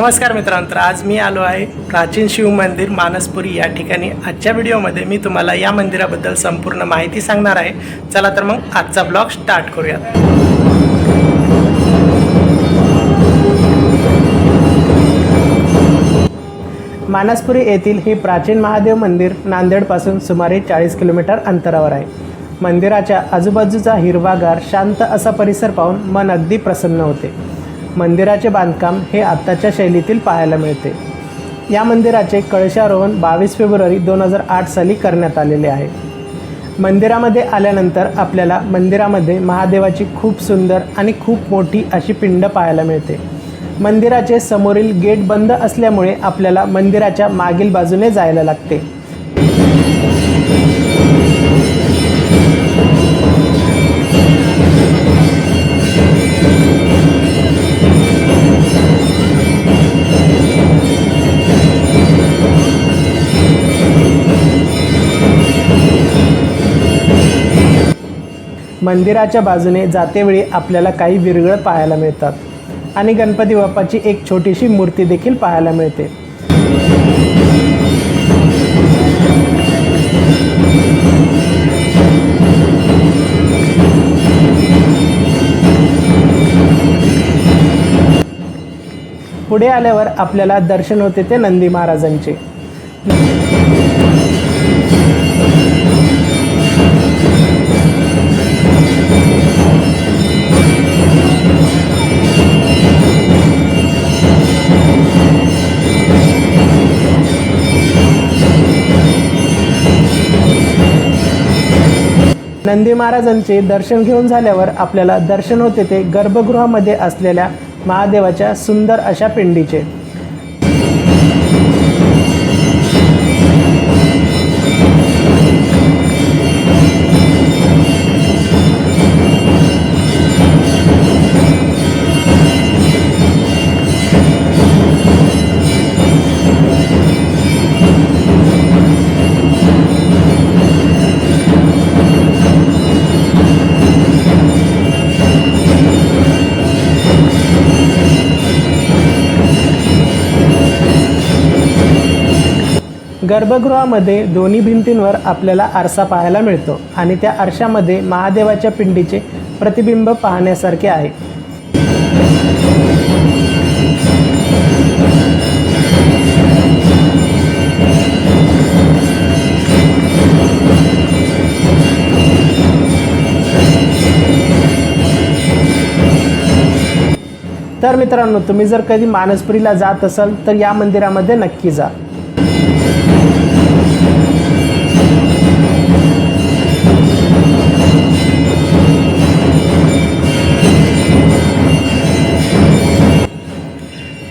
नमस्कार मित्रांनो आज मी आलो आहे प्राचीन शिव मंदिर मानसपुरी या ठिकाणी. आजच्या व्हिडिओमध्ये मी तुम्हाला या मंदिराबद्दल संपूर्ण माहिती सांगणार आहे. चला तर मग आजचा ब्लॉग स्टार्ट करूयात. मानसपुरी येथील हे प्राचीन महादेव मंदिर नांदेडपासून सुमारे चाळीस किलोमीटर अंतरावर आहे. मंदिराच्या आजूबाजूचा हिरवागार शांत असा परिसर पाहून मन अगदी प्रसन्न होते. मंदिराचे बांधकाम हे आत्ताच्या शैलीतील पाहायला मिळते. या मंदिराचे कळशारोहण बावीस फेब्रुवारी दोन हजार आठ साली करण्यात आलेले आहे. मंदिरामध्ये आल्यानंतर आपल्याला मंदिरामध्ये महादेवाची खूप सुंदर आणि खूप मोठी अशी पिंड पाहायला मिळते. मंदिराचे समोरील गेट बंद असल्यामुळे आपल्याला मंदिराच्या मागील बाजूने जायला लागते. मंदिराच्या बाजूने जातेवेळी आपल्याला काही विरगळ पाहायला मिळतात. आणि गणपती बाप्पाची एक छोटीशी मूर्ती देखील पाहायला मिळते. पुढे आल्यावर आपल्याला दर्शन होते ते नंदी महाराजांचे. नंदी महाराजांचे दर्शन घेऊन झाल्यावर आपल्याला दर्शन होते ते गर्भगृहामध्ये असलेल्या महादेवाच्या सुंदर अशा पिंडीचे. गर्भगृहामध्ये दोन्ही भिंतींवर आपल्याला आरसा पाहायला मिळतो आणि त्या आरशामध्ये महादेवाच्या पिंडीचे प्रतिबिंब पाहण्यासारखे आहे. तर मित्रांनो तुम्ही जर कधी मानसपुरीला जात असाल तर या मंदिरामध्ये नक्की जा.